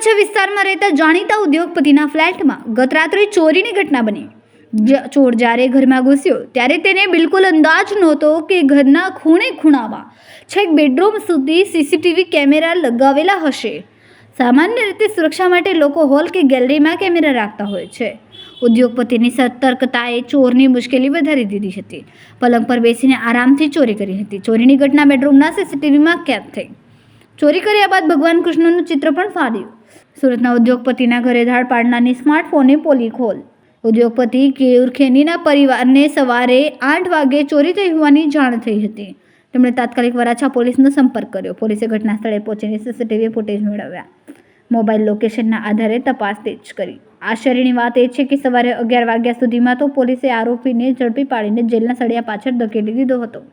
વરાછા વિસ્તારમાં રહેતા જાણીતા ઉદ્યોગપતિના ફ્લેટમાં ગત રાત્રે ચોરીની ઘટના બની. ચોર જ્યારે ઘરમાં ઘૂસ્યો, ત્યારે તેને બિલકુલ અંદાજ નહોતો કે ઘરના ખૂણે ખૂણામાં છેક બેડરૂમ સુધી સીસીટીવી કેમેરા લગાવેલા હશે. સામાન્ય રીતે સુરક્ષા માટે લોકો હોલ કે ગેલેરીમાં કેમેરા રાખતા હોય છે. ઉદ્યોગપતિની સતર્કતાએ ચોરની મુશ્કેલી વધારી દીધી હતી. પલંગ પર બેસીને આરામથી ચોરી કરી હતી. ચોરીની ઘટના બેડરૂમના સીસીટીવીમાં કેદ થઈ. ચોરી કર્યા બાદ ભગવાન કૃષ્ણનું ચિત્ર પણ ફાડ્યું સુરતના ઉદ્યોગપતિના ઘરે ધાડ પાડનારની સ્માર્ટફોને પોલી ખોલ. ઉદ્યોગપતિ કેયુર ખેનીના પરિવારને સવારે આઠ વાગે ચોરી થઈ હોવાની જાણ થઈ હતી. તેમણે તાત્કાલિક વરાછા પોલીસનો સંપર્ક કર્યો. પોલીસે ઘટના સ્થળે પહોંચીને સીસીટીવી ફૂટેજ મેળવ્યા. મોબાઈલ લોકેશનના આધારે તપાસ તેજ કરી. આશ્ચર્યની વાત એ છે કે સવારે અગિયાર વાગ્યા સુધીમાં તો પોલીસે આરોપીને ઝડપી પાડીને જેલના સળિયા પાછળ ધકેલી દીધો હતો.